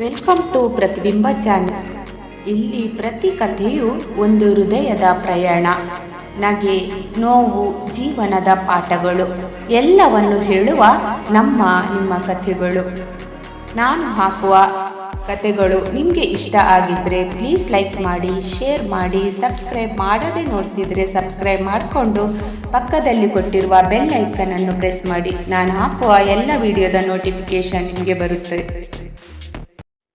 Welcome to ಪ್ರತಿಬಿಂಬ channel. ಇಲ್ಲಿ ಪ್ರತಿ ಕಥೆಯು ಒಂದು ಹೃದಯದ ಪ್ರಯಾಣ, ನಗೆ, ನೋವು, ಜೀವನದ ಪಾಠಗಳು, ಎಲ್ಲವನ್ನು ಹೇಳುವ ನಮ್ಮ ನಿಮ್ಮ ಕಥೆಗಳು. ನಾನು ಹಾಕುವ ಕಥೆಗಳು ನಿಮಗೆ ಇಷ್ಟ ಆಗಿದ್ದರೆ ಪ್ಲೀಸ್ ಲೈಕ್ ಮಾಡಿ ಶೇರ್ ಮಾಡಿ ಸಬ್ಸ್ಕ್ರೈಬ್ ಮಾಡದೆ ನೋಡ್ತಿದ್ರೆ ಸಬ್ಸ್ಕ್ರೈಬ್ ಮಾಡಿಕೊಂಡು ಪಕ್ಕದಲ್ಲಿ ಕೊಟ್ಟಿರುವ ಬೆಲ್ ಐಕನನ್ನು ಪ್ರೆಸ್ ಮಾಡಿ. ನಾನು ಹಾಕುವ ಎಲ್ಲ ವಿಡಿಯೋದ ನೋಟಿಫಿಕೇಶನ್ ನಿಮಗೆ ಬರುತ್ತೆ.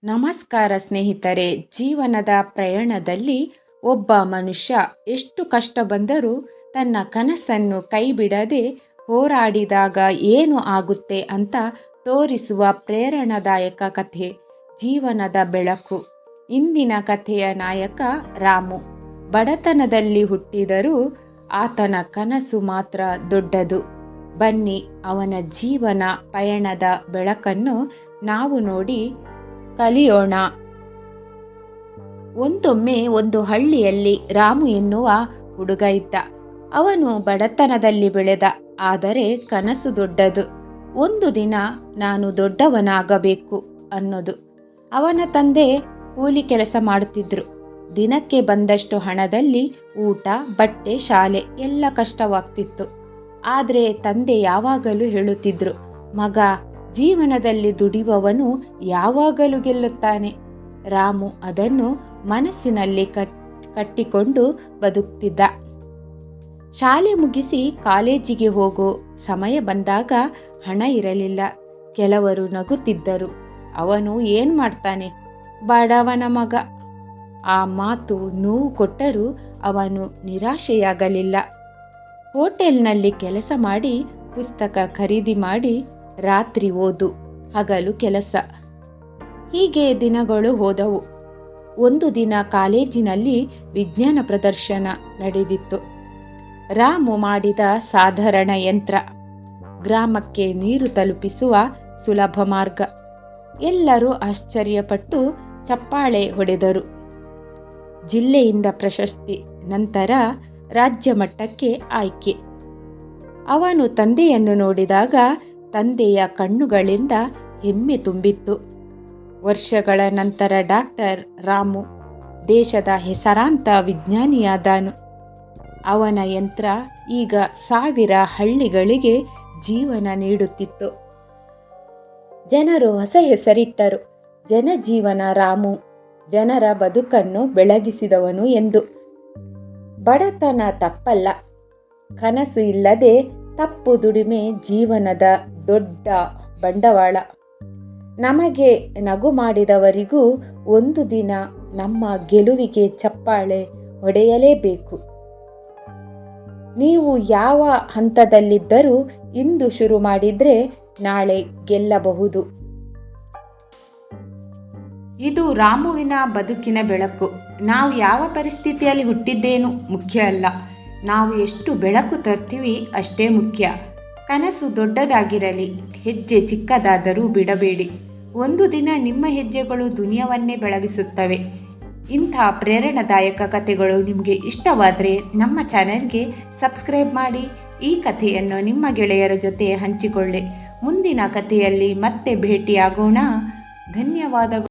ನಮಸ್ಕಾರ ಸ್ನೇಹಿತರೆ, ಜೀವನದ ಪ್ರಯಾಣದಲ್ಲಿ ಒಬ್ಬ ಮನುಷ್ಯ ಎಷ್ಟು ಕಷ್ಟ ಬಂದರೂ ತನ್ನ ಕನಸನ್ನು ಕೈಬಿಡದೆ ಹೋರಾಡಿದಾಗ ಏನು ಆಗುತ್ತೆ ಅಂತ ತೋರಿಸುವ ಪ್ರೇರಣಾದಾಯಕ ಕಥೆ, ಜೀವನದ ಬೆಳಕು. ಇಂದಿನ ಕಥೆಯ ನಾಯಕ ರಾಮು. ಬಡತನದಲ್ಲಿ ಹುಟ್ಟಿದರೂ ಆತನ ಕನಸು ಮಾತ್ರ ದೊಡ್ಡದು. ಬನ್ನಿ ಅವನ ಜೀವನ ಪಯಣದ ಬೆಳಕನ್ನು ನಾವು ನೋಡಿ ಕಲಿಯೋಣ. ಒಂದೊಮ್ಮೆ ಒಂದು ಹಳ್ಳಿಯಲ್ಲಿ ರಾಮು ಎನ್ನುವ ಹುಡುಗ ಇದ್ದ. ಅವನು ಬಡತನದಲ್ಲಿ ಬೆಳೆದ, ಆದರೆ ಕನಸು ದೊಡ್ಡದು. ಒಂದು ದಿನ ನಾನು ದೊಡ್ಡವನಾಗಬೇಕು ಅನ್ನೋದು. ಅವನ ತಂದೆ ಕೂಲಿ ಕೆಲಸ ಮಾಡುತ್ತಿದ್ರು. ದಿನಕ್ಕೆ ಬಂದಷ್ಟು ಹಣದಲ್ಲಿ ಊಟ, ಬಟ್ಟೆ, ಶಾಲೆ ಎಲ್ಲ ಕಷ್ಟವಾಗ್ತಿತ್ತು. ಆದರೆ ತಂದೆ ಯಾವಾಗಲೂ ಹೇಳುತ್ತಿದ್ರು, ಮಗ ಜೀವನದಲ್ಲಿ ದುಡಿಯುವವನು ಯಾವಾಗಲೂ ಗೆಲ್ಲುತ್ತಾನೆ. ರಾಮು ಅದನ್ನು ಮನಸ್ಸಿನಲ್ಲಿ ಕಟ್, ಕಟ್ಟಿಕೊಂಡು ಬದುಕ್ತಿದ್ದ. ಶಾಲೆ ಮುಗಿಸಿ ಕಾಲೇಜಿಗೆ ಹೋಗೋ ಸಮಯ ಬಂದಾಗ ಹಣ ಇರಲಿಲ್ಲ. ಕೆಲವರು ನಗುತ್ತಿದ್ದರು. ಅವನು ಏನು ಮಾಡ್ತಾನೆ? ಬಡವನ ಮಗ. ಆ ಮಾತು ನೋವು ಕೊಟ್ಟರೂ ಅವನು ನಿರಾಶೆಯಾಗಲಿಲ್ಲ. ಹೋಟೆಲ್ನಲ್ಲಿ ಕೆಲಸ ಮಾಡಿ ಪುಸ್ತಕ ಖರೀದಿ ಮಾಡಿ ರಾತ್ರಿ ಓದು, ಹಗಲು ಕೆಲಸ. ಹೀಗೆ ದಿನಗಳು ಹೋದವು. ಒಂದು ದಿನ ಕಾಲೇಜಿನಲ್ಲಿ ವಿಜ್ಞಾನ ಪ್ರದರ್ಶನ ನಡೆದಿತ್ತು. ರಾಮು ಮಾಡಿದ ಸಾಧಾರಣ ಯಂತ್ರ. ಗ್ರಾಮಕ್ಕೆ ನೀರು ತಲುಪಿಸುವ ಸುಲಭ ಮಾರ್ಗ. ಎಲ್ಲರೂ ಆಶ್ಚರ್ಯಪಟ್ಟು ಚಪ್ಪಾಳೆ ಹೊಡೆದರು. ಜಿಲ್ಲೆಯಿಂದ ಪ್ರಶಸ್ತಿ, ನಂತರ ರಾಜ್ಯ ಮಟ್ಟಕ್ಕೆ ಆಯ್ಕೆ. ಅವನು ತಂದೆಯನ್ನು ನೋಡಿದಾಗ ತಂದೆಯ ಕಣ್ಣುಗಳಿಂದ ಹೆಮ್ಮೆ ತುಂಬಿತ್ತು. ವರ್ಷಗಳ ನಂತರ ಡಾಕ್ಟರ್ ರಾಮು ದೇಶದ ಹೆಸರಾಂತ ವಿಜ್ಞಾನಿಯಾದನು. ಅವನ ಯಂತ್ರ ಈಗ ಸಾವಿರ ಹಳ್ಳಿಗಳಿಗೆ ಜೀವನ ನೀಡುತ್ತಿತ್ತು. ಜನರು ಹೊಸ ಹೆಸರಿಟ್ಟರು. ಜನಜೀವನ ರಾಮು ಜನರ ಬದುಕನ್ನು ಬೆಳಗಿಸಿದವನು ಎಂದು. ಬಡತನ ತಪ್ಪಲ್ಲ. ಕನಸು ಇಲ್ಲದೆ ತಪ್ಪು ದುಡಿಮೆ ಜೀವನದ ದೊಡ್ಡ ಬಂಡವಾಳ. ನಮಗೆ ನಗು ಮಾಡಿದವರಿಗೂ ಒಂದು ದಿನ ನಮ್ಮ ಗೆಲುವಿಗೆ ಚಪ್ಪಾಳೆ ಹೊಡೆಯಲೇಬೇಕು. ನೀವು ಯಾವ ಹಂತದಲ್ಲಿದ್ದರೂ ಇಂದು ಶುರು ಮಾಡಿದ್ರೆ ನಾಳೆ ಗೆಲ್ಲಬಹುದು. ಇದು ರಾಮುವಿನ ಬದುಕಿನ ಬೆಳಕು. ನಾವು ಯಾವ ಪರಿಸ್ಥಿತಿಯಲ್ಲಿ ಹುಟ್ಟಿದ್ದೇನು ಮುಖ್ಯ ಅಲ್ಲ. ನಾವು ಎಷ್ಟು ಬೆಳಕು ತರ್ತೀವಿ ಅಷ್ಟೇ ಮುಖ್ಯ. ಕನಸು ದೊಡ್ಡದಾಗಿರಲಿ, ಹೆಜ್ಜೆ ಚಿಕ್ಕದಾದರೂ ಬಿಡಬೇಡಿ. ಒಂದು ದಿನ ನಿಮ್ಮ ಹೆಜ್ಜೆಗಳು ದುನಿಯವನ್ನೇ ಬೆಳಗಿಸುತ್ತವೆ. ಇಂಥ ಪ್ರೇರಣಾದಾಯಕ ಕಥೆಗಳು ನಿಮಗೆ ಇಷ್ಟವಾದರೆ ನಮ್ಮ ಚಾನೆಲ್ಗೆ ಸಬ್ಸ್ಕ್ರೈಬ್ ಮಾಡಿ, ಈ ಕಥೆಯನ್ನು ನಿಮ್ಮ ಗೆಳೆಯರ ಜೊತೆ ಹಂಚಿಕೊಳ್ಳಿ. ಮುಂದಿನ ಕಥೆಯಲ್ಲಿ ಮತ್ತೆ ಭೇಟಿಯಾಗೋಣ. ಧನ್ಯವಾದಗಳು.